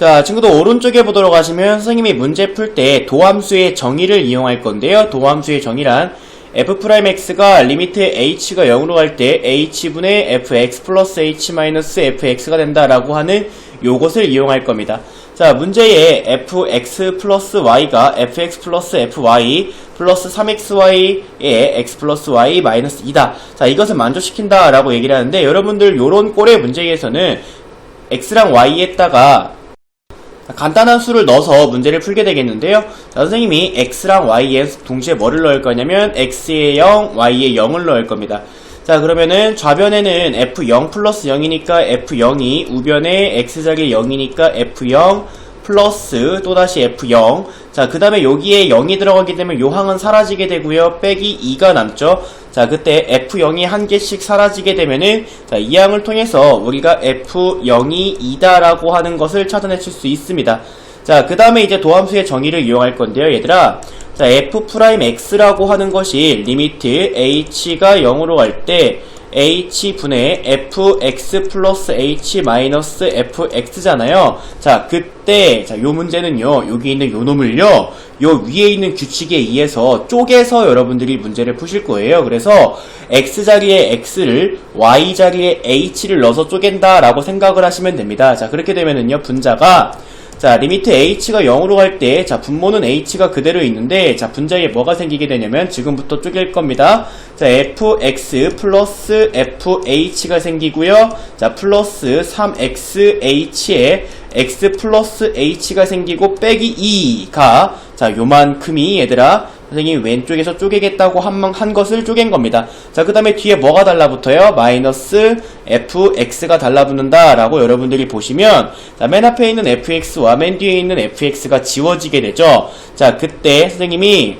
자, 친구들 오른쪽에 보도록 하시면 선생님이 문제 풀 때 도함수의 정의를 이용할 건데요. 도함수의 정의란 f'x가 리미트 h가 0으로 갈 때 h분의 fx 플러스 h 마이너스 fx가 된다라고 하는 요것을 이용할 겁니다. 자, 문제에 fx 플러스 y가 fx 플러스 fy 플러스 3xy의 x 플러스 y 마이너스 2다. 자, 이것을 만족시킨다라고 얘기를 하는데 여러분들 요런 꼴의 문제에서는 x랑 y에다가 간단한 수를 넣어서 문제를 풀게 되겠는데요. 자, 선생님이 x랑 y에 동시에 뭐를 넣을 거냐면 x에 0, y에 0을 넣을 겁니다. 자 그러면은 좌변에는 f0 플러스 0이니까 f0이 우변에 x자리 0이니까 f0 플러스 또다시 f0 자 그 다음에 여기에 0이 들어가게 되면 요 항은 사라지게 되고요 빼기 2가 남죠 자 그때 f0이 한 개씩 사라지게 되면은 자이 항을 통해서 우리가 f0이 2다라고 하는 것을 찾아내실 수 있습니다. 자그 다음에 이제 도함수의 정의를 이용할 건데요 얘들아. 자 f'x라고 하는 것이 리미트 h가 0으로 갈때 h분의 fx 플러스 h 마이너스 fx잖아요. 자, 그때, 자, 요 문제는요, 여기 있는 요 놈을요, 요 위에 있는 규칙에 의해서 쪼개서 여러분들이 문제를 푸실 거예요. 그래서 x자리에 x를 y자리에 h를 넣어서 쪼갠다라고 생각을 하시면 됩니다. 자, 그렇게 되면은요, 분자가 자, 리미트 h가 0으로 갈 때, 자, 분모는 h가 그대로 있는데, 자, 분자에 뭐가 생기게 되냐면, 지금부터 쪼갤 겁니다. 자, fx 플러스 fh가 생기고요. 자, 플러스 3xh에 x 플러스 h가 생기고, 빼기 2가, 자, 요만큼이 얘들아, 선생님이 왼쪽에서 쪼개겠다고 한, 한 것을 쪼갠 겁니다. 자, 그 다음에 뒤에 뭐가 달라붙어요? 마이너스 fx가 달라붙는다 라고 여러분들이 보시면 자, 맨 앞에 있는 fx와 맨 뒤에 있는 fx가 지워지게 되죠. 자, 그때 선생님이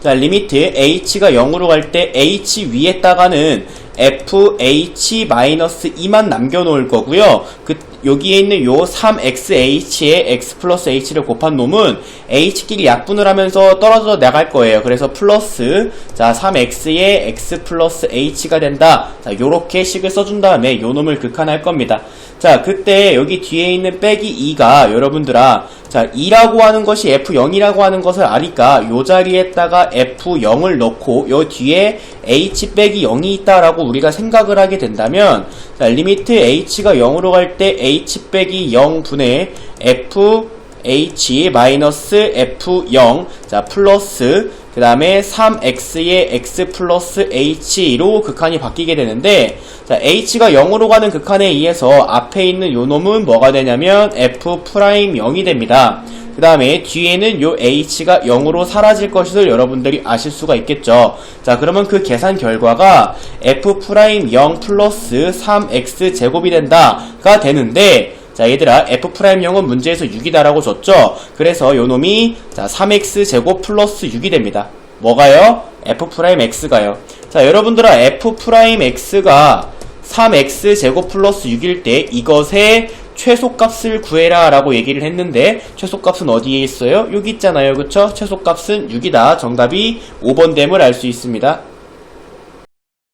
자, 리미트 h가 0으로 갈 때 h 위에다가는 fh-2만 남겨놓을 거고요. 그 여기에 있는 요 3xh에 x 플러스 h를 곱한 놈은 h끼리 약분을 하면서 떨어져 나갈 거예요. 그래서 플러스 자 3x에 x 플러스 h가 된다. 자 요렇게 식을 써준 다음에 요 놈을 극한할 겁니다. 자 그때 여기 뒤에 있는 빼기 2가 여러분들아 자 2라고 하는 것이 f0이라고 하는 것을 아니까 요 자리에다가 f0을 넣고 요 뒤에 h 빼기 0이 있다라고 우리가 생각을 하게 된다면 자 리미트 h가 0으로 갈 때 h 빼기 0분의 f h 마이너스 f0 자 플러스 그 다음에 3x의 x 플러스 h로 극한이 바뀌게 되는데 자 h가 0으로 가는 극한에 의해서 앞에 있는 요 놈은 뭐가 되냐면 f 프라임 0이 됩니다. 그 다음에 뒤에는 요 h가 0으로 사라질 것을 여러분들이 아실 수가 있겠죠. 자 그러면 그 계산 결과가 f 프라임 0 플러스 3x 제곱이 된다가 되는데 자 얘들아 f'0은 문제에서 6이다라고 줬죠 그래서 요 놈이 자 3x 제곱 플러스 6이 됩니다 뭐가요? f'x가요 자 여러분들아 f'x가 3x 제곱 플러스 6일 때 이것의 최소값을 구해라 라고 얘기를 했는데 최소값은 어디에 있어요? 여기 있잖아요 그쵸? 최소값은 6이다 정답이 5번 됨을 알 수 있습니다